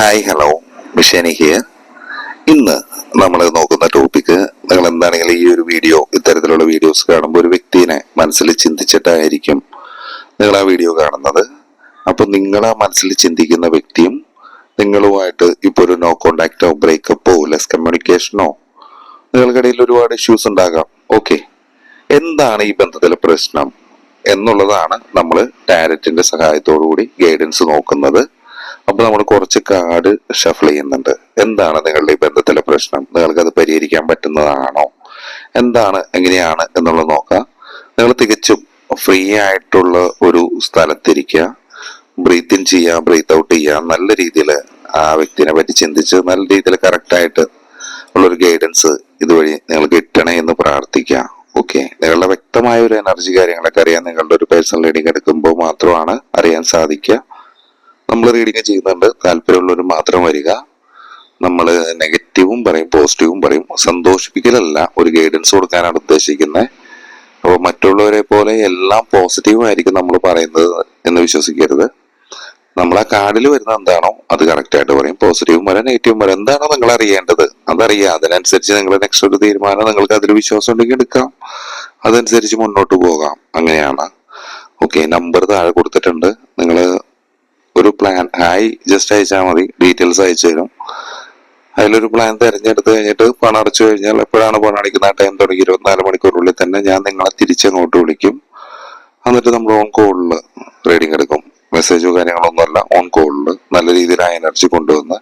Hi hello മിഷേനി here ഇന്ന് നമ്മൾ നോക്കുന്ന ടോപ്പിക്ക് നിങ്ങൾ എന്താണെങ്കിലും ഈ ഒരു വീഡിയോ ഇത്തരത്തിലുള്ള വീഡിയോസ് കാണുമ്പോൾ ഒരു വ്യക്തിനെ മനസ്സിൽ ചിന്തിച്ചിട്ടായിരിക്കും നിങ്ങൾ ആ വീഡിയോ കാണുന്നത്. അപ്പോൾ നിങ്ങൾ ആ മനസ്സിൽ ചിന്തിക്കുന്ന വ്യക്തിയും നിങ്ങളുമായിട്ട് ഇപ്പോൾ ഒരു നോ കോണ്ടാക്റ്റോ ബ്രേക്കപ്പോ ലെസ് കമ്മ്യൂണിക്കേഷനോ നിങ്ങൾക്കിടയിൽ ഒരുപാട് ഇഷ്യൂസ് ഉണ്ടാകാം. ഓക്കെ എന്താണ് ഈ ബന്ധത്തിലെ പ്രശ്നം എന്നുള്ളതാണ് നമ്മൾ ടാരറ്റിന്റെ സഹായത്തോടു കൂടി ഗൈഡൻസ് നോക്കുന്നത്. അപ്പൊ നമ്മൾ കുറച്ച് കാർഡ് ഷഫിൾ ചെയ്യുന്നുണ്ട്. എന്താണ് നിങ്ങളുടെ ഈ ബന്ധത്തിലെ പ്രശ്നം? നിങ്ങൾക്ക് അത് പരിഹരിക്കാൻ പറ്റുന്നതാണോ? എന്താണ് എങ്ങനെയാണ് എന്നുള്ളത് നോക്കാം. നിങ്ങൾ തികച്ചും ഫ്രീ ആയിട്ടുള്ള ഒരു സ്ഥലത്തിരിക്കുക. ബ്രീത്ത് ഇൻ ചെയ്യുക ബ്രീത്ത് ഔട്ട് ചെയ്യുക. നല്ല രീതിയിൽ ആ വ്യക്തിനെ പറ്റി ചിന്തിച്ച് നല്ല രീതിയിൽ കറക്റ്റായിട്ട് ഉള്ളൊരു ഗൈഡൻസ് ഇതുവഴി നിങ്ങൾ കിട്ടണേ എന്ന് പ്രാർത്ഥിക്കുക. ഓക്കെ നിങ്ങളുടെ വ്യക്തമായ ഒരു എനർജി കാര്യങ്ങളൊക്കെ അറിയാൻ നിങ്ങളുടെ ഒരു പേഴ്സണൽ റീഡിംഗ് എടുക്കുമ്പോൾ മാത്രമാണ് അറിയാൻ സാധിക്കുക. നമ്മൾ റീഡിങ് ചെയ്യുന്നുണ്ട്. താല്പര്യമുള്ളവർ മാത്രം വരിക. നമ്മൾ നെഗറ്റീവും പറയും പോസിറ്റീവും പറയും. സന്തോഷിപ്പിക്കലല്ല. ഒരു ഗൈഡൻസ് കൊടുക്കാനാണ് ഉദ്ദേശിക്കുന്നത് അപ്പോൾ മറ്റുള്ളവരെ പോലെ എല്ലാം പോസിറ്റീവ് ആയിരിക്കും നമ്മൾ പറയുന്നത് എന്ന് വിശ്വസിക്കരുത്. നമ്മൾ ആ കാർഡിൽ വരുന്ന എന്താണോ അത് കറക്റ്റ് ആയിട്ട് പറയും. പോസിറ്റീവും വരാം നെഗറ്റീവും വരാം എന്താണോ നിങ്ങൾ അറിയേണ്ടത്? അതറിയാം അതിനനുസരിച്ച് നിങ്ങൾ നെക്സ്റ്റ് ഒരു തീരുമാനം നിങ്ങൾക്ക് അതിൽ വിശ്വാസം ഉണ്ടെങ്കിൽ എടുക്കാം. അതനുസരിച്ച് മുന്നോട്ട് പോകാം. അങ്ങനെയാണ്. ഓക്കെ നമ്പർ താഴെ കൊടുത്തിട്ടുണ്ട്. ഒരു പ്ലാൻ ആയി ജസ്റ്റ് അയച്ചാൽ മതി. ഡീറ്റെയിൽസ് അയച്ചു തരും. അതിലൊരു പ്ലാൻ തിരഞ്ഞെടുത്ത് കഴിഞ്ഞിട്ട് പണം അടച്ചു കഴിഞ്ഞാൽ എപ്പോഴാണ് പണം അടിക്കുന്ന ടൈം തുടങ്ങി ഇരുപത്തിനാല് മണിക്കൂറിനുള്ളിൽ തന്നെ ഞാൻ നിങ്ങളെ തിരിച്ചങ്ങോട്ട് വിളിക്കും. എന്നിട്ട് നമ്മൾ ഓൺ കോളിൽ റീഡിംഗ് എടുക്കും. മെസ്സേജോ കാര്യങ്ങളൊന്നുമല്ല ഓൺ കോളിൽ നല്ല രീതിയിൽ ആ എനർജി കൊണ്ടുവന്ന്.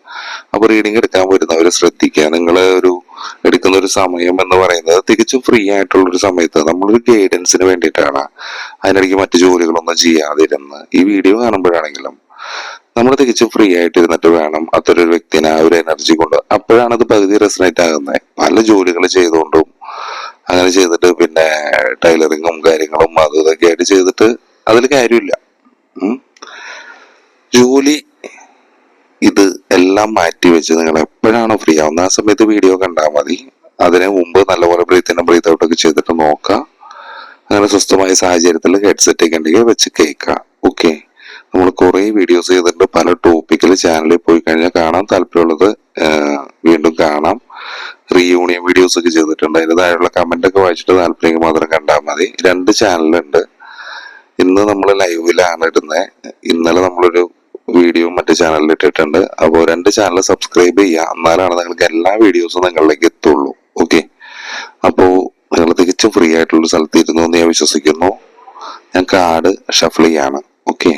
അപ്പൊ റീഡിംഗ് എടുക്കാൻ വരുന്നവർ ശ്രദ്ധിക്കുക. നിങ്ങൾ ഒരു എടുക്കുന്ന ഒരു സമയം എന്ന് പറയുന്നത് തികച്ചും ഫ്രീ ആയിട്ടുള്ള ഒരു സമയത്ത് നമ്മളൊരു ഗൈഡൻസിന് വേണ്ടിയിട്ടാണ്. അതിനിടയ്ക്ക് മറ്റു ജോലികളൊന്നും ചെയ്യാതിരുന്ന്. ഈ വീഡിയോ കാണുമ്പോഴാണെങ്കിലും നമ്മൾ തികച്ചും ഫ്രീ ആയിട്ട് ഇരുന്നിട്ട് വേണം അത്തരൊരു വ്യക്തിനെ ആ ഒരു എനർജി കൊണ്ട്. അപ്പോഴാണ് അത് പകുതി റെസനേറ്റ് ആകുന്നത് പല ജോലികൾ ചെയ്തുകൊണ്ടും അങ്ങനെ ചെയ്തിട്ട് പിന്നെ ടൈലറിങ്ങും കാര്യങ്ങളും അതും ഇതൊക്കെ ആയിട്ട് ചെയ്തിട്ട് അതിൽ കാര്യമില്ല. ജോലി ഇത് എല്ലാം മാറ്റി വെച്ച് നിങ്ങൾ എപ്പോഴാണോ ഫ്രീ ആവുന്നത് ആ സമയത്ത് വീഡിയോ കണ്ടാൽ മതി. അതിന് മുമ്പ് നല്ലപോലെ ബ്രീത്ത് ഇൻ ബ്രീത്ത് ഔട്ട് ഒക്കെ ചെയ്തിട്ട് നോക്കാം അങ്ങനെ സ്വസ്ഥമായ സാഹചര്യത്തിൽ ഹെഡ്സെറ്റ് ഒക്കെ ഉണ്ടെങ്കിൽ വെച്ച് കേൾക്കാം ഓക്കെ നമ്മൾ കുറേ വീഡിയോസ് ചെയ്തിട്ടുണ്ട്. പല ടോപ്പിക്കിൽ ചാനലിൽ പോയി കഴിഞ്ഞാൽ കാണാൻ താല്പര്യമുള്ളത് വീണ്ടും കാണാം. റീയൂണിയൻ വീഡിയോസ് ഒക്കെ ചെയ്തിട്ടുണ്ട്. അതിന് താഴെയുള്ള കമന്റ് ഒക്കെ വായിച്ചിട്ട് താല്പര്യം മാത്രം കണ്ടാൽ മതി. രണ്ട് ചാനലുണ്ട് ഇന്ന് നമ്മൾ ലൈവിലാണ് ഇടുന്നത് ഇന്നലെ നമ്മളൊരു വീഡിയോ മറ്റു ചാനലിൽ ഇട്ടിട്ടുണ്ട്. അപ്പോൾ രണ്ട് ചാനൽ സബ്സ്ക്രൈബ് ചെയ്യുക എന്നാലാണ് നിങ്ങൾക്ക് എല്ലാ വീഡിയോസും നിങ്ങളിലേക്ക് എത്തുള്ളൂ. ഓക്കെ അപ്പോൾ നിങ്ങൾ തികച്ചും ഫ്രീ ആയിട്ടുള്ള സ്ഥലത്ത് ഇരുന്നു എന്ന് ഞാൻ വിശ്വസിക്കുന്നു. ഞാൻ കാർഡ് ഷഫിൾ ചെയ്യാണ്. ഓക്കെ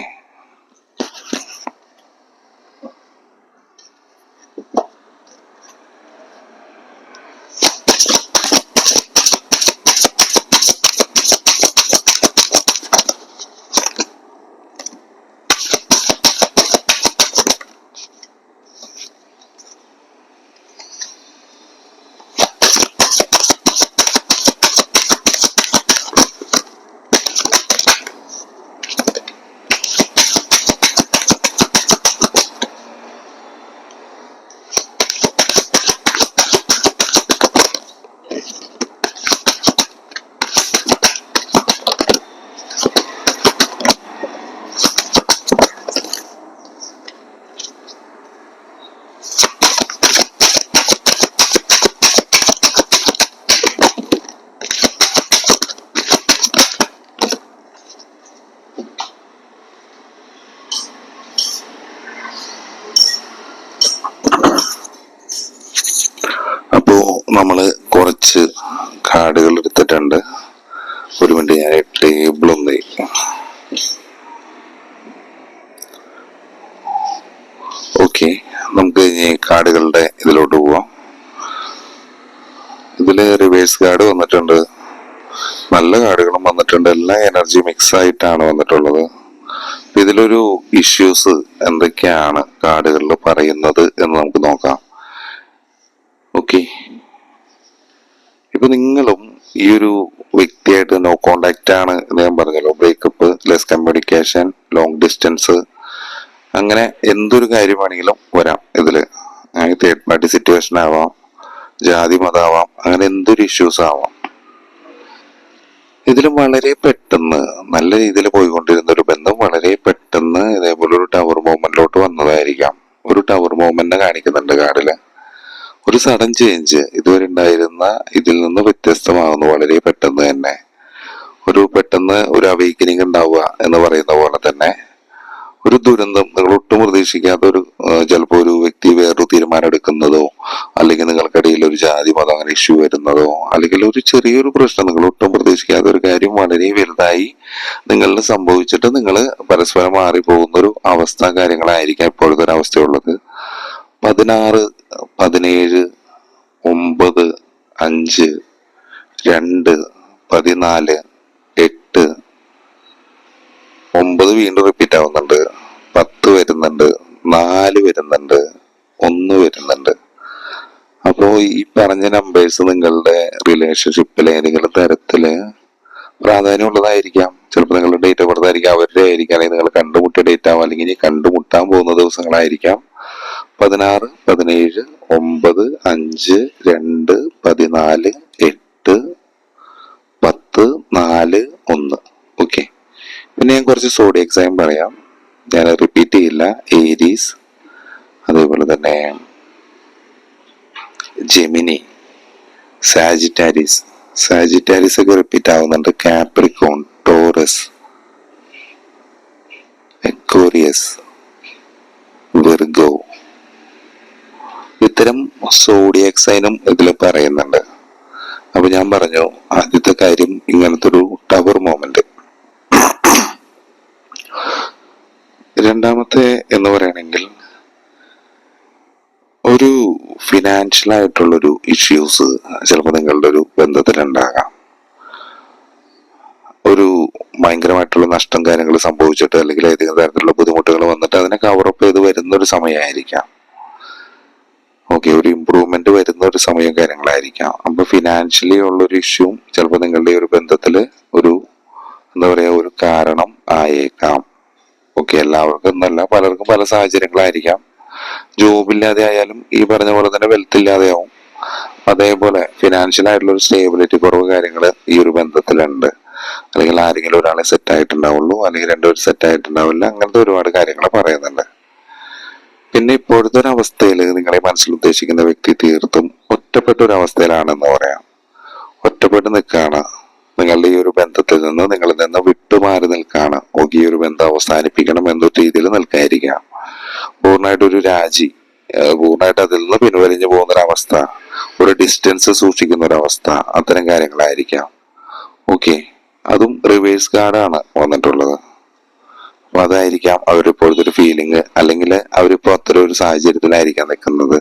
അപ്പോ നമ്മൾ കുറച്ച് കാർഡുകൾ എടുത്തിട്ടുണ്ട് ഒരു മിനിറ്റ് ഞാൻ ടേബിൾ ഒന്ന് ഓക്കെ നമുക്ക് ഇനി കാർഡുകളുടെ ഇതിലോട്ട് പോവാം. ഇതിൽ റിവേഴ്സ് കാർഡ് വന്നിട്ടുണ്ട്. നല്ല കാർഡുകളും വന്നിട്ടുണ്ട്. എല്ലാം എനർജി മിക്സ് ആയിട്ടാണ് വന്നിട്ടുള്ളത്. ഇതിലൊരു ഇഷ്യൂസ് എന്തൊക്കെയാണ് കാർഡുകളിൽ പറയുന്നത് എന്ന് നമുക്ക് നോക്കാം. ഓക്കെ ഇപ്പൊ നിങ്ങളും ഈ ഒരു വ്യക്തിയായിട്ട് നോ കോണ്ടാക്റ്റ് ആണ് ഞാൻ പറഞ്ഞല്ലോ. Breakup less communication long distance അങ്ങനെ എന്തൊരു കാര്യമാണെങ്കിലും വരാം ഇതിൽ. തേർഡ് പാർട്ടി സിറ്റുവേഷൻ ആവാം ജാതി മതാവാം അങ്ങനെ എന്തൊരു ഇഷ്യൂസ് ആവാം. ഇതിലും വളരെ പെട്ടെന്ന് നല്ല രീതിയിൽ പോയിക്കൊണ്ടിരുന്ന ഒരു ബന്ധം വളരെ പെട്ടെന്ന് ഇതേപോലെ ഒരു ടവർ മൂവ്മെന്റിലോട്ട് വന്നതായിരിക്കാം. ഒരു ടവർ മൂവ്മെന്റ് കാണിക്കുന്നുണ്ട് കാർഡിൽ ഒരു സഡൻ ചേഞ്ച് ഇതുവരെ ഉണ്ടായിരുന്ന ഇതിൽ നിന്ന് വ്യത്യസ്തമാകുന്നു വളരെ പെട്ടെന്ന് തന്നെ. ഒരു പെട്ടെന്ന് ഒരു അവേക്കനിങ് ഉണ്ടാവുക എന്ന് പറയുന്ന പോലെ തന്നെ ഒരു ദുരന്തം നിങ്ങൾ ഒട്ടും പ്രതീക്ഷിക്കാത്ത ഒരു ചിലപ്പോൾ ഒരു വ്യക്തി വേറൊരു തീരുമാനം എടുക്കുന്നതോ അല്ലെങ്കിൽ നിങ്ങൾക്കിടയിൽ ഒരു ജാതി മതം അങ്ങനെ ഇഷ്യൂ വരുന്നതോ അല്ലെങ്കിൽ ഒരു ചെറിയൊരു പ്രശ്നം നിങ്ങൾ ഒട്ടും പ്രതീക്ഷിക്കാത്ത ഒരു കാര്യം വളരെ വലുതായി നിങ്ങളിൽ സംഭവിച്ചിട്ട് നിങ്ങൾ പരസ്പരം മാറിപ്പോകുന്ന ഒരു അവസ്ഥ കാര്യങ്ങളായിരിക്കാം ഇപ്പോഴത്തെ ഒരു അവസ്ഥയുള്ളത്. പതിനാറ് പതിനേഴ് ഒമ്പത് അഞ്ച് രണ്ട് പതിനാല് എട്ട് ഒമ്പത് വീണ്ടും റിപ്പീറ്റ് ആവുന്നുണ്ട്. വരുന്നുണ്ട് ഒന്ന് വരുന്നുണ്ട്. അപ്പോ ഈ പറഞ്ഞ നമ്പേഴ്സ് നിങ്ങളുടെ റിലേഷൻഷിപ്പിലെ ഏതെങ്കിലും തരത്തിൽ പ്രാധാന്യമുള്ളതായിരിക്കാം. ചിലപ്പോൾ നിങ്ങളുടെ ഡേറ്റ് ഓഫ് ബർത്ത് ആയിരിക്കാം അവരുടെ ആയിരിക്കാം അല്ലെങ്കിൽ നിങ്ങൾ കണ്ടുമുട്ടിയ ഡേറ്റ് ആവാം അല്ലെങ്കിൽ കണ്ടുമുട്ടാൻ പോകുന്ന ദിവസങ്ങളായിരിക്കാം. പതിനാറ് പതിനേഴ് ഒമ്പത് അഞ്ച് രണ്ട് പതിനാല് എട്ട് പത്ത് നാല് ഒന്ന്. ഓക്കെ പിന്നെ ഞാൻ കുറച്ച് സോഡി എക്സാം പറയാം. ഞാൻ റിപ്പീറ്റ് ചെയ്യില്ല. ഏരീസ് അതേപോലെ തന്നെ ജെമിനി സാജിറ്റാരിസ്. സാജിറ്റാരിസ് ഒക്കെ റിപ്പീറ്റ് ആവുന്നുണ്ട്. കാപ്രിക്കോൺ ടോറസ് എക്കോറിയസ് വിർഗോ ഇത്തരം സോഡിയക് സൈനും ഇതിൽ പറയുന്നുണ്ട്. അപ്പൊ ഞാൻ പറഞ്ഞു ആദ്യത്തെ കാര്യം ഇങ്ങനത്തെ ഒരു ടവർ മോമെന്റ് രണ്ടാമത്തെ എന്ന് പറയുകയാണെങ്കിൽ ഒരു ഫിനാൻഷ്യൽ ആയിട്ടുള്ളൊരു ഇഷ്യൂസ് ചിലപ്പോൾ നിങ്ങളുടെ ഒരു ബന്ധത്തിലുണ്ടാകാം. ഒരു ഭയങ്കരമായിട്ടുള്ള നഷ്ടം കാര്യങ്ങൾ സംഭവിച്ചിട്ട് അല്ലെങ്കിൽ ഏതെങ്കിലും തരത്തിലുള്ള ബുദ്ധിമുട്ടുകൾ വന്നിട്ട് അതിനെ കവറപ്പ് ചെയ്ത് വരുന്ന ഒരു സമയമായിരിക്കാം. ഓക്കെ ഒരു ഇമ്പ്രൂവ്മെന്റ് വരുന്ന ഒരു സമയം കാര്യങ്ങളായിരിക്കാം. അപ്പൊ ഫിനാൻഷ്യലി ഉള്ള ഒരു ഇഷ്യൂ ചിലപ്പോൾ നിങ്ങളുടെ ഒരു ബന്ധത്തിൽ ഒരു എന്താ പറയാ ഒരു കാരണം ആയേക്കാം. ഓക്കെ എല്ലാവർക്കും എന്നല്ല പലർക്കും പല സാഹചര്യങ്ങളായിരിക്കാം. ജോബില്ലാതെ ആയാലും ഈ പറഞ്ഞ പോലെ തന്നെ വെൽത്ത് ഇല്ലാതെയാവും അതേപോലെ ഫിനാൻഷ്യൽ ആയിട്ടുള്ള ഒരു സ്റ്റേബിലിറ്റി കുറവ് കാര്യങ്ങൾ ഈ ഒരു ബന്ധത്തിലുണ്ട്. അല്ലെങ്കിൽ ആരെങ്കിലും ഒരാളെ സെറ്റ് ആയിട്ടുണ്ടാവുള്ളൂ അല്ലെങ്കിൽ രണ്ടുപേർ സെറ്റ് ആയിട്ടുണ്ടാവില്ല അങ്ങനത്തെ ഒരുപാട് കാര്യങ്ങൾ പറയുന്നുണ്ട്. പിന്നെ ഇപ്പോഴത്തെ ഒരു അവസ്ഥയിൽ നിങ്ങളെ മനസ്സിൽ ഉദ്ദേശിക്കുന്ന വ്യക്തി തീർത്തും ഒറ്റപ്പെട്ട ഒരു അവസ്ഥയിലാണെന്ന് പറയാം. ഒറ്റപ്പെട്ട് നിൽക്കുകയാണ് നിങ്ങളുടെ ഈ ഒരു ബന്ധത്തിൽ നിന്ന് നിങ്ങളിൽ നിന്ന് വിട്ടുമാറി നിൽക്കുകയാണ് ഈ ഒരു ബന്ധം അവസാനിപ്പിക്കണം എന്നൊരു രീതിയിൽ നിൽക്കാതിരിക്കാം പൂർണമായിട്ട് ഒരു രാജി പൂർണമായിട്ട് അതിൽ നിന്ന് പിൻവലിഞ്ഞു പോകുന്ന അവസ്ഥ ഒരു ഡിസ്റ്റൻസ് സൂക്ഷിക്കുന്ന ഒരു അവസ്ഥ അത്തരം കാര്യങ്ങളായിരിക്കാം. ഓക്കെ അതും റിവേഴ്സ് കാർഡാണ് വന്നിട്ടുള്ളത്. അപ്പൊ അതായിരിക്കാം അവരിപ്പോഴത്തെ ഒരു ഫീലിംഗ് അല്ലെങ്കിൽ അവരിപ്പോ അത്തരം ഒരു സാഹചര്യത്തിലായിരിക്കാം നിൽക്കുന്നത്.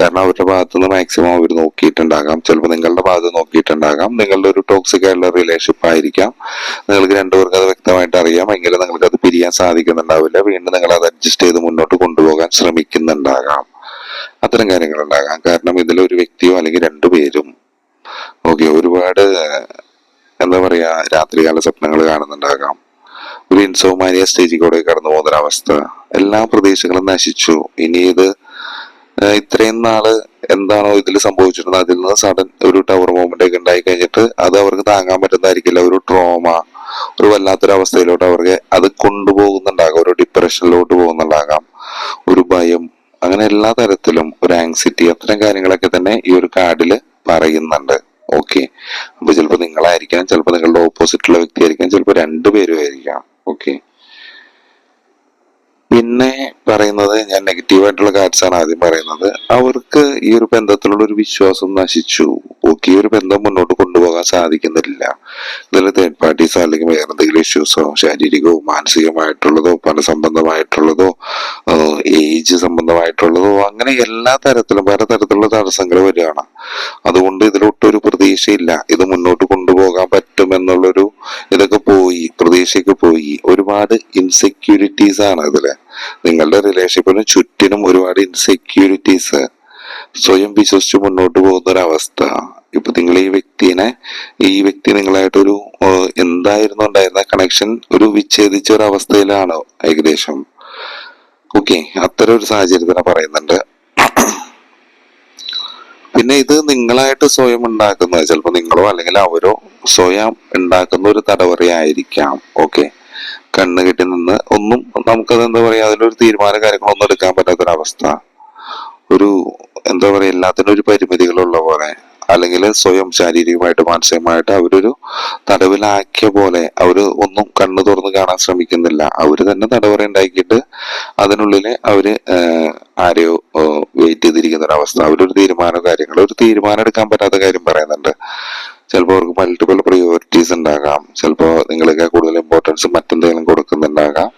കാരണം അവരുടെ ഭാഗത്തു നിന്ന് മാക്സിമം അവർ നോക്കിയിട്ടുണ്ടാകാം. ചിലപ്പോൾ നിങ്ങളുടെ ഭാഗത്ത് നോക്കിയിട്ടുണ്ടാകാം. നിങ്ങളുടെ ഒരു ടോക്സിക് ആയിട്ടുള്ള റിലേഷൻഷിപ്പ് ആയിരിക്കാം. നിങ്ങൾക്ക് രണ്ടുപേർക്ക് അത് വ്യക്തമായിട്ട് അറിയാം. എങ്കിലും നിങ്ങൾക്ക് അത് പിരിയാൻ സാധിക്കുന്നുണ്ടാവില്ല. വീണ്ടും നിങ്ങൾ അത് അഡ്ജസ്റ്റ് ചെയ്ത് മുന്നോട്ട് കൊണ്ടുപോകാൻ ശ്രമിക്കുന്നുണ്ടാകാം. അത്തരം കാര്യങ്ങൾ ഉണ്ടാകാം. കാരണം ഇതിലൊരു വ്യക്തിയോ അല്ലെങ്കിൽ രണ്ടുപേരും ഓക്കെ ഒരുപാട് എന്താ പറയാ രാത്രികാല സ്വപ്നങ്ങൾ കാണുന്നുണ്ടാകാം. ഒരു ഇൻസോമാനിയ സ്റ്റേജിൽ കൂടെ കടന്നു പോകുന്ന ഒരവസ്ഥ എല്ലാ പ്രതീക്ഷകളും നശിച്ചു. ഇനി ഇത് ഇത്രയും നാൾ എന്താണോ ഇതിൽ സംഭവിച്ചിരുന്നത് അതിൽ നിന്ന് സഡൻ ഒരു ടവർ മൂവ്മെന്റ് ഒക്കെ ഉണ്ടായി കഴിഞ്ഞിട്ട് അത് അവർക്ക് താങ്ങാൻ പറ്റുന്നതായിരിക്കില്ല. ഒരു ട്രോമ ഒരു വല്ലാത്തൊരു അവസ്ഥയിലോട്ട് അവർക്ക് അത് കൊണ്ടുപോകുന്നുണ്ടാകാം. ഒരു ഡിപ്രഷനിലോട്ട് പോകുന്നുണ്ടാകാം. ഒരു ഭയം അങ്ങനെ എല്ലാ തരത്തിലും ഒരു ആങ്സിറ്റി അത്തരം കാര്യങ്ങളൊക്കെ തന്നെ ഈ ഒരു കാർഡിൽ പറയുന്നുണ്ട്. ഓക്കെ അപ്പൊ ചിലപ്പോൾ നിങ്ങളായിരിക്കാം ചിലപ്പോൾ നിങ്ങളുടെ ഓപ്പോസിറ്റുള്ള വ്യക്തി ആയിരിക്കാം ചിലപ്പോൾ രണ്ടുപേരും ആയിരിക്കാം ഓക്കെ പിന്നെ പറയുന്നത് ഞാൻ നെഗറ്റീവ് ആയിട്ടുള്ള കാർഡ്സ് ആണ് ആദ്യം പറയുന്നത്. അവർക്ക് ഈ ഒരു ബന്ധത്തിലുള്ള ഒരു വിശ്വാസം നശിച്ചു. ഓക്കെ ഈ ഒരു ബന്ധം മുന്നോട്ട് കൊണ്ടുപോകാൻ സാധിക്കുന്നില്ല. ഇതിൽ തേർഡ് പാർട്ടീസോ അല്ലെങ്കിൽ വേറെ എന്തെങ്കിലും ഇഷ്യൂസോ ശാരീരികമോ മാനസികമായിട്ടുള്ളതോ പല സംബന്ധമായിട്ടുള്ളതോ ഏജ് സംബന്ധമായിട്ടുള്ളതോ അങ്ങനെ എല്ലാ തരത്തിലും പല തരത്തിലുള്ള തടസ്സങ്ങൾ വരികയാണ്. അതുകൊണ്ട് ഇതിലൊട്ടൊരു പ്രതീക്ഷയില്ല. ഇത് മുന്നോട്ട് കൊണ്ടുപോകാൻ പറ്റും എന്നുള്ളൊരു ഇതൊക്കെ പോയി പ്രതീക്ഷയൊക്കെ പോയി. ഒരുപാട് ഇൻസെക്യൂരിറ്റീസ് ആണ് ഇതിൽ. നിങ്ങളുടെ റിലേഷൻഷിപ്പിനും ചുറ്റിനും ഒരുപാട് ഇൻസെക്യൂരിറ്റീസ് സ്വയം വിശ്വസിച്ച് മുന്നോട്ട് പോകുന്ന ഒരവസ്ഥ ഇപ്പൊ നിങ്ങൾ ഈ വ്യക്തിനെ ഈ വ്യക്തി നിങ്ങളായിട്ടൊരു എന്തായിരുന്നു ഉണ്ടായിരുന്ന കണക്ഷൻ ഒരു വിച്ഛേദിച്ച ഒരു അവസ്ഥയിലാണ് ഏകദേശം. ഓക്കെ അത്തരം ഒരു സാഹചര്യത്തിനെ പറയുന്നുണ്ട്. പിന്നെ ഇത് നിങ്ങളായിട്ട് സ്വയം ഉണ്ടാക്കുന്നത് ചിലപ്പോൾ നിങ്ങളോ അല്ലെങ്കിൽ അവരോ സ്വയം ഉണ്ടാക്കുന്ന ഒരു തടവറയായിരിക്കാം. ഓക്കെ കണ്ണ് കെട്ടി നിന്ന് ഒന്നും നമുക്കത് എന്താ പറയാ അതിലൊരു തീരുമാന കാര്യങ്ങളൊന്നും എടുക്കാൻ പറ്റാത്തൊരവസ്ഥ. ഒരു എന്താ പറയാ എല്ലാത്തിനും ഒരു പരിമിതികളുള്ള പോലെ അല്ലെങ്കിൽ സ്വയം ശാരീരികമായിട്ട് മാനസികമായിട്ട് അവരൊരു തടവിലാക്കിയ പോലെ അവർ ഒന്നും കണ്ണു തുറന്ന് കാണാൻ ശ്രമിക്കുന്നില്ല. അവർ തന്നെ തടവറ ഉണ്ടാക്കിയിട്ട് അതിനുള്ളിൽ ആഹ് ആരെയോ വെയിറ്റ് ചെയ്തിരിക്കുന്ന ഒരു അവസ്ഥ അവരൊരു തീരുമാനം കാര്യങ്ങൾ ഒരു തീരുമാനം എടുക്കാൻ പറ്റാത്ത കാര്യം പറയുന്നുണ്ട്. ചിലപ്പോൾ അവർക്ക് മൾട്ടിപ്പിൾ പ്രയോറിറ്റീസ് ഉണ്ടാകാം. ചിലപ്പോൾ നിങ്ങൾക്ക് കൂടുതൽ ഇമ്പോർട്ടൻസ് മറ്റെന്തെങ്കിലും കൊടുക്കുന്നുണ്ടാകാം.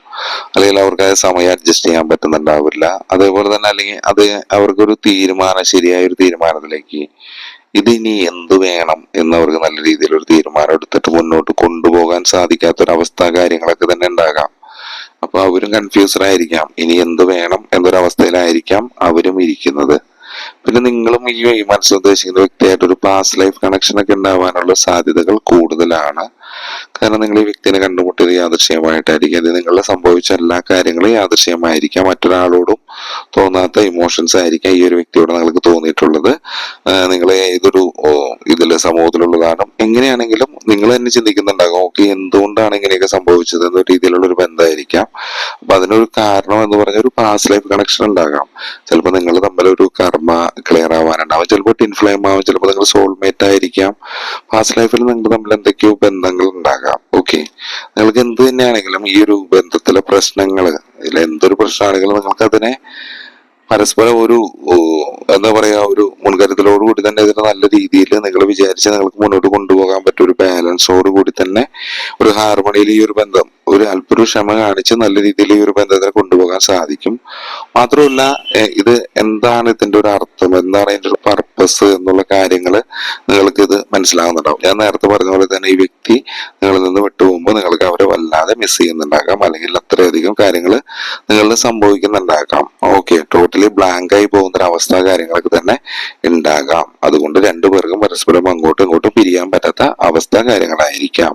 അല്ലെങ്കിൽ അവർക്ക് അത് സമയം അഡ്ജസ്റ്റ് ചെയ്യാൻ പറ്റുന്നുണ്ടാവില്ല. അതേപോലെ തന്നെ അല്ലെങ്കിൽ അത് അവർക്കൊരു തീരുമാനം ശരിയായ ഒരു തീരുമാനത്തിലേക്ക് ഇതിനി എന്ത് വേണം എന്ന് അവർക്ക് നല്ല രീതിയിൽ ഒരു തീരുമാനം എടുത്തിട്ട് മുന്നോട്ട് കൊണ്ടുപോകാൻ സാധിക്കാത്തൊരവസ്ഥ കാര്യങ്ങളൊക്കെ തന്നെ ഉണ്ടാകാം. അപ്പൊ അവരും കൺഫ്യൂസ്ഡ് ആയിരിക്കാം. ഇനി എന്ത് വേണം എന്നൊരവസ്ഥയിലായിരിക്കാം അവരും ഇരിക്കുന്നത്. പിന്നെ നിങ്ങളും ഈ മനസ്സിൽ ഉദ്ദേശിക്കുന്ന വ്യക്തിയായിട്ട് ഒരു പാസ്റ്റ് ലൈഫ് കണക്ഷൻ ഒക്കെ ഉണ്ടാവാനുള്ള സാധ്യതകൾ കൂടുതലാണ്. കാരണം നിങ്ങൾ ഈ വ്യക്തിനെ കണ്ടുമുട്ടിയത് യാദൃശ്യമായിട്ടായിരിക്കും അത് നിങ്ങളെ സംഭവിച്ച എല്ലാ കാര്യങ്ങളും യാദൃശ്യമായിരിക്കാം മറ്റൊരാളോടും തോന്നാത്ത ഇമോഷൻസ് ആയിരിക്കാം ഈ ഒരു വ്യക്തിയോട് നിങ്ങൾക്ക് തോന്നിയിട്ടുള്ളത്. നിങ്ങൾ ഏതൊരു ഇതിൽ സമൂഹത്തിലുള്ളതാണ് എങ്ങനെയാണെങ്കിലും നിങ്ങൾ തന്നെ ചിന്തിക്കുന്നുണ്ടാകും ഓക്കെ എന്തുകൊണ്ടാണ് ഇങ്ങനെയൊക്കെ സംഭവിച്ചത്? എന്ന രീതിയിലുള്ള ഒരു ബന്ധമായിരിക്കാം. അപ്പൊ അതിനൊരു കാരണം എന്ന് പറഞ്ഞ ഒരു പാസ്റ്റ് ലൈഫ് കണക്ഷൻ ഉണ്ടാകാം. ചിലപ്പോൾ നിങ്ങൾ തമ്മിൽ ഒരു കർമ്മ ക്ലിയർ ആവാനുണ്ടാവും. ചിലപ്പോൾ ടിൻഫ്ലെയിം ആവും. ചിലപ്പോൾ നിങ്ങൾ സോൾമേറ്റ് ആയിരിക്കാം. പാസ്റ്റ് ലൈഫിൽ നിങ്ങൾ തമ്മിൽ എന്തൊക്കെയോ ബന്ധങ്ങൾ ഉണ്ടാകാം. ഓക്കെ നിങ്ങൾക്ക് എന്ത് തന്നെയാണെങ്കിലും ഈ ഒരു ബന്ധത്തിലെ പ്രശ്നങ്ങൾ ഇതിൽ എന്തൊരു പ്രശ്നമാണെങ്കിലും നിങ്ങൾക്ക് അതിനെ പരസ്പരം ഒരു എന്താ പറയാ ഒരു മുൻകരുതലോട് കൂടി തന്നെ ഇതിനെ നല്ല രീതിയിൽ നിങ്ങൾ വിചാരിച്ച് നിങ്ങൾക്ക് മുന്നോട്ട് കൊണ്ടുപോകാൻ പറ്റും ഒരു ബാലൻസോട് കൂടി തന്നെ ഒരു ഹാർമണിയിൽ ഈ ഒരു ബന്ധം ഒരു അല്പൊരു ക്ഷമ കാണിച്ച് നല്ല രീതിയിൽ ഈ ഒരു ബന്ധത്തിനെ കൊണ്ടുപോകാൻ സാധിക്കും. മാത്രമല്ല ഇത് എന്താണ് ഇതിന്റെ ഒരു അർത്ഥം? എന്താണ് ഇതിന്റെ ഒരു പർപ്പസ് എന്നുള്ള കാര്യങ്ങൾ നിങ്ങൾക്ക് ഇത് മനസ്സിലാവുന്നുണ്ടാവും. ഞാൻ നേരത്തെ പറഞ്ഞ പോലെ തന്നെ ഈ വ്യക്തി നിങ്ങളിൽ നിന്ന് വിട്ടുപോകുമ്പോൾ നിങ്ങൾക്ക് അവരെ വല്ലാതെ മിസ് ചെയ്യുന്നുണ്ടാകാം. അല്ലെങ്കിൽ അത്രയധികം കാര്യങ്ങൾ നിങ്ങളിൽ സംഭവിക്കുന്നുണ്ടാകാം. ഓക്കെ ടോട്ടലി ബ്ലാങ്ക് ആയി പോകുന്ന ഒരു കാര്യങ്ങളൊക്കെ തന്നെ ഉണ്ടാകാം. അതുകൊണ്ട് രണ്ടുപേർക്കും പരസ്പരം അങ്ങോട്ടും ഇങ്ങോട്ടും പിരിയാൻ പറ്റാത്ത അവസ്ഥ കാര്യങ്ങളായിരിക്കാം.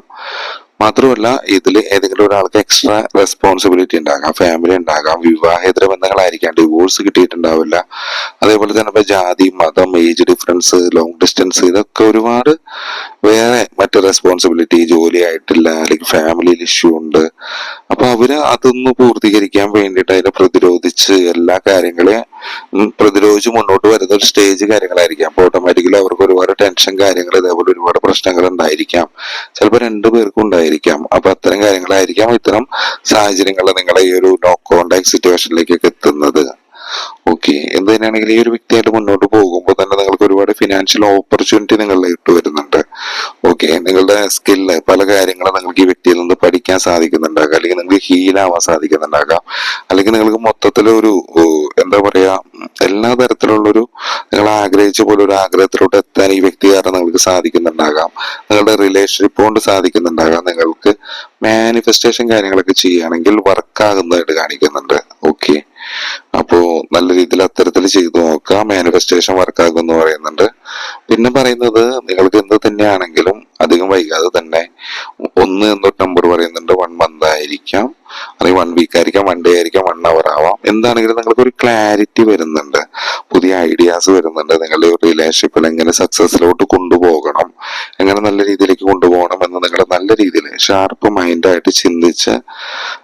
മാത്രമല്ല ഇതിൽ ഏതെങ്കിലും ഒരാൾക്ക് എക്സ്ട്രാ റെസ്പോൺസിബിലിറ്റി ഉണ്ടാകാം ഫാമിലി ഉണ്ടാകാം വിവാഹേതര ബന്ധങ്ങളായിരിക്കാം ഡിവോഴ്സ് കിട്ടിയിട്ടുണ്ടാവില്ല. അതേപോലെ തന്നെ ഇപ്പൊ ജാതി മതം ഏജ് ഡിഫറൻസ് ലോങ് ഡിസ്റ്റൻസ് ഇതൊക്കെ ഒരുപാട് വേറെ മറ്റ് റെസ്പോൺസിബിലിറ്റി ജോലി ആയിട്ടില്ല അല്ലെങ്കിൽ ഫാമിലിയിൽ ഇഷ്യൂ ഉണ്ട്. അപ്പൊ അവർ അതൊന്ന് പൂർത്തീകരിക്കാൻ വേണ്ടിയിട്ട് അതിനെ പ്രതിരോധിച്ച് എല്ലാ കാര്യങ്ങളെയും പ്രതിരോധിച്ച് മുന്നോട്ട് വരുന്ന ഒരു സ്റ്റേജ് കാര്യങ്ങളായിരിക്കാം. അപ്പൊ ഓട്ടോമാറ്റിക്കലി അവർക്ക് ഒരുപാട് ടെൻഷൻ കാര്യങ്ങൾ ഇതേപോലെ ഒരുപാട് പ്രശ്നങ്ങൾ ഉണ്ടായിരിക്കാം. ചിലപ്പോൾ രണ്ടു പേർക്കും ഉണ്ടായിരിക്കാം. അപ്പൊ അത്തരം കാര്യങ്ങളായിരിക്കാം ഇത്തരം സാഹചര്യങ്ങൾ നിങ്ങളെ ഈ ഒരു നോ കോണ്ടാക്ട് സിറ്റുവേഷനിലേക്കൊക്കെ എത്തുന്നത്. ഓക്കെ എന്ത് തന്നെയാണെങ്കിലും ഈ ഒരു വ്യക്തിയായിട്ട് മുന്നോട്ട് പോകുമ്പോൾ തന്നെ നിങ്ങൾക്ക് ഫിനാൻഷ്യൽ ഓപ്പർച്യൂണിറ്റി നിങ്ങളിൽ ഇട്ട് വരുന്നുണ്ട്. ഓക്കെ നിങ്ങളുടെ സ്കില്ല് പല കാര്യങ്ങളും നിങ്ങൾക്ക് ഈ വ്യക്തിയിൽ നിന്ന് പഠിക്കാൻ സാധിക്കുന്നുണ്ടാകാം. അല്ലെങ്കിൽ നിങ്ങൾക്ക് ഹീലാവാൻ സാധിക്കുന്നുണ്ടാകാം. അല്ലെങ്കിൽ നിങ്ങൾക്ക് മൊത്തത്തിലൊരു എന്താ പറയാ എല്ലാ തരത്തിലുള്ളൊരു നിങ്ങൾ ആഗ്രഹിച്ച പോലെ ഒരു ആഗ്രഹത്തിലോട്ട് എത്താൻ ഈ വ്യക്തി കാരണം നിങ്ങൾക്ക് സാധിക്കുന്നുണ്ടാകാം. നിങ്ങളുടെ റിലേഷൻഷിപ്പ് കൊണ്ട് സാധിക്കുന്നുണ്ടാകാം. നിങ്ങൾക്ക് മാനിഫെസ്റ്റേഷൻ കാര്യങ്ങളൊക്കെ ചെയ്യുകയാണെങ്കിൽ വർക്ക് ആകുന്നതായിട്ട് കാണിക്കുന്നുണ്ട്. ഓക്കെ അപ്പോ നല്ല രീതിയിൽ അത്തരത്തിൽ ചെയ്തു നോക്കുക. മാനിഫെസ്റ്റേഷൻ വർക്ക് ആകും എന്ന് പറയുന്നുണ്ട്. പിന്നെ പറയുന്നത് നിങ്ങൾക്ക് എന്ത് തന്നെയാണെങ്കിലും അധികം വൈകാതെ തന്നെ ഒന്ന് എന്നൊരു നമ്പർ പറയുന്നുണ്ട്. വൺ മന്ത് ആയിരിക്കാം. അല്ലെങ്കിൽ വൺ വീക്ക് ആയിരിക്കാം വൺ ഡേ ആയിരിക്കാം വൺ അവർ ആവാം. എന്താണെങ്കിലും നിങ്ങൾക്ക് ഒരു ക്ലാരിറ്റി വരുന്നുണ്ട്. പുതിയ ഐഡിയാസ് വരുന്നുണ്ട്. നിങ്ങളുടെ റിലേഷൻഷിപ്പിൽ എങ്ങനെ സക്സസ്സിലോട്ട് കൊണ്ടുപോകണം. എങ്ങനെ നല്ല രീതിയിലേക്ക് കൊണ്ടുപോകണം നല്ല രീതിയിൽ ഷാർപ്പ് മൈൻഡായിട്ട് ചിന്തിച്ച്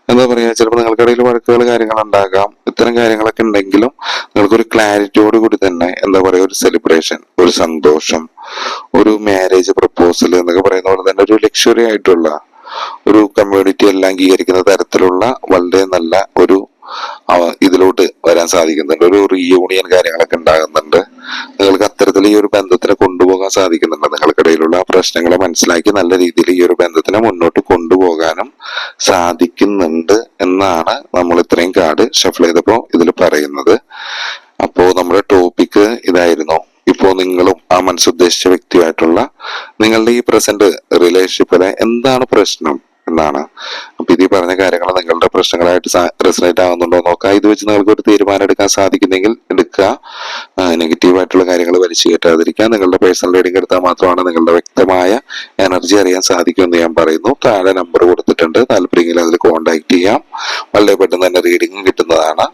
എന്താ പറയാ ചിലപ്പോൾ നിങ്ങൾക്കിടയിൽ വഴക്കുകൾ കാര്യങ്ങൾ ഉണ്ടാകാം ഇത്തരം കാര്യങ്ങളൊക്കെ ഉണ്ടെങ്കിലും നിങ്ങൾക്കൊരു ക്ലാരിറ്റിയോട് കൂടി തന്നെ എന്താ പറയാ ഒരു സെലിബ്രേഷൻ ഒരു സന്തോഷം ഒരു മാരേജ് പ്രപ്പോസൽ എന്നൊക്കെ പറയുന്ന പോലെ തന്നെ ഒരു ലക്ഷറി ആയിട്ടുള്ള ഒരു കമ്മ്യൂണിറ്റി എല്ലാം അംഗീകരിക്കുന്ന തരത്തിലുള്ള വളരെ നല്ല ഒരു ഇതിലോട്ട് വരാൻ സാധിക്കുന്നുണ്ട്. ഒരു റീയൂണിയൻ കാര്യങ്ങളൊക്കെ ഉണ്ടാകുന്നുണ്ട്. നിങ്ങൾക്ക് അത്തരത്തിൽ ഈ ഒരു ബന്ധത്തിനെ കൊണ്ടുപോകാൻ സാധിക്കുന്നുണ്ട്. നിങ്ങൾക്കിടയിലുള്ള പ്രശ്നങ്ങളെ മനസ്സിലാക്കി നല്ല രീതിയിൽ ഈ ഒരു ബന്ധത്തിനെ മുന്നോട്ട് കൊണ്ടുപോകാനും സാധിക്കുന്നുണ്ട് എന്നാണ് നമ്മൾ ഇത്രയും കാർഡ് ഷഫിൾ ചെയ്തപ്പോൾ ഇതിൽ പറയുന്നത്. അപ്പോ നമ്മുടെ ടോപ്പിക്ക് ഇതായിരുന്നു. ഇപ്പോ നിങ്ങളും ആ മനസ്സുദ്ദേശിച്ച വ്യക്തിയുമായിട്ടുള്ള നിങ്ങളുടെ ഈ പ്രസന്റ് റിലേഷൻഷിപ്പിലെ എന്താണ് പ്രശ്നം? എന്നാണ്. അപ്പൊ ഈ പറഞ്ഞ കാര്യങ്ങൾ നിങ്ങളുടെ പ്രശ്നങ്ങളായിട്ട് റെസനേറ്റ് ആവുന്നുണ്ടോ നോക്കുക. നോക്കാം ഇത് വെച്ച് നിങ്ങൾക്ക് ഒരു തീരുമാനം എടുക്കാൻ സാധിക്കുന്നെങ്കിൽ എടുക്കുക. നെഗറ്റീവ് ആയിട്ടുള്ള കാര്യങ്ങൾ വലിച്ചു കയറ്റാതിരിക്കുക. നിങ്ങളുടെ പേഴ്സണൽ റീഡിംഗ് എടുത്താൽ മാത്രമാണ് നിങ്ങളുടെ വ്യക്തമായ എനർജി അറിയാൻ സാധിക്കുമെന്ന് ഞാൻ പറയുന്നു. താഴെ നമ്പർ കൊടുത്തിട്ടുണ്ട്. താല്പര്യമെങ്കിൽ അതിൽ കോൺടാക്ട് ചെയ്യാം. വളരെ പെട്ടെന്ന് തന്നെ റീഡിംഗ് കിട്ടുന്നതാണ്.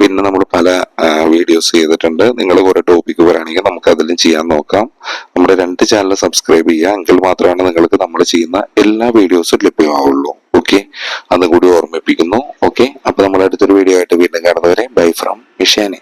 പിന്നെ നമ്മൾ പല വീഡിയോസ് ചെയ്തിട്ടുണ്ട്. നിങ്ങൾ കുറെ ടോപ്പിക്ക് പറയുകയാണെങ്കിൽ നമുക്ക് അതിലും ചെയ്യാൻ നോക്കാം. നമ്മുടെ രണ്ട് ചാനൽ സബ്സ്ക്രൈബ് ചെയ്യുക എങ്കിൽ മാത്രമാണ് നിങ്ങൾക്ക് നമ്മൾ ചെയ്യുന്ന എല്ലാ വീഡിയോസും ലഭ്യമാവുള്ളൂ. ഓക്കെ അതും കൂടി ഓർമ്മിപ്പിക്കുന്നു. ഓക്കെ അപ്പൊ നമ്മൾ അടുത്തൊരു വീഡിയോ ആയിട്ട് വീണ്ടും കാണുന്നവരെ ബൈ ഫ്രം മിഷാനെ.